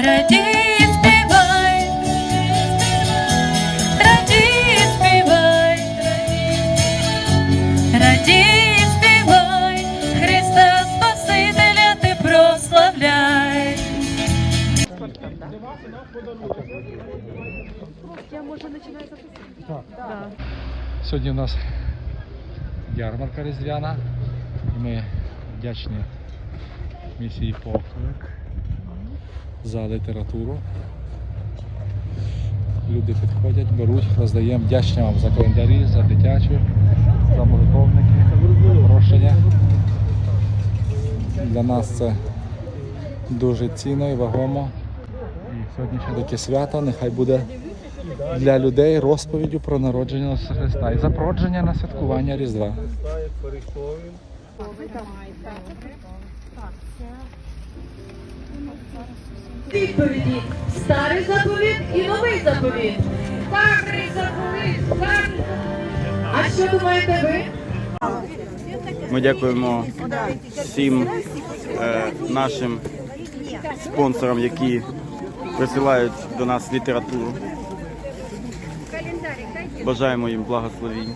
Радій, співай, радій, співай, радій, співай, Христа Спасителя ти прославляй. Сьогодні у нас ярмарка різдвяна. І ми вдячні місії Поклик за літературу. Люди підходять, беруть, роздаємо. Вдячні вам за календарі, за дитячу, за молитовники, запрошення. Для нас це дуже цінно і вагомо. І сьогоднішнє таке свято нехай буде для людей розповіддю про народження Христа і запродження на святкування Різдва. Відповіді старий заповіт і новий заповіт. Старий заповіт, старий. А що думаєте ви? Ми дякуємо всім е, нашим спонсорам, які присилають до нас літературу. Бажаємо їм благословінь.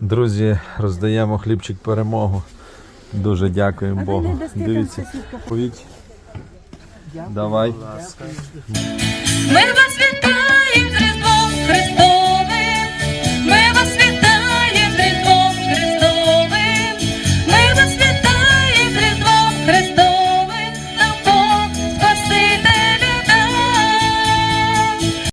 Друзі, роздаємо хлібчик перемогу. Дуже дякуємо Богу. Дивіться. Повіть. Давай. Ми вас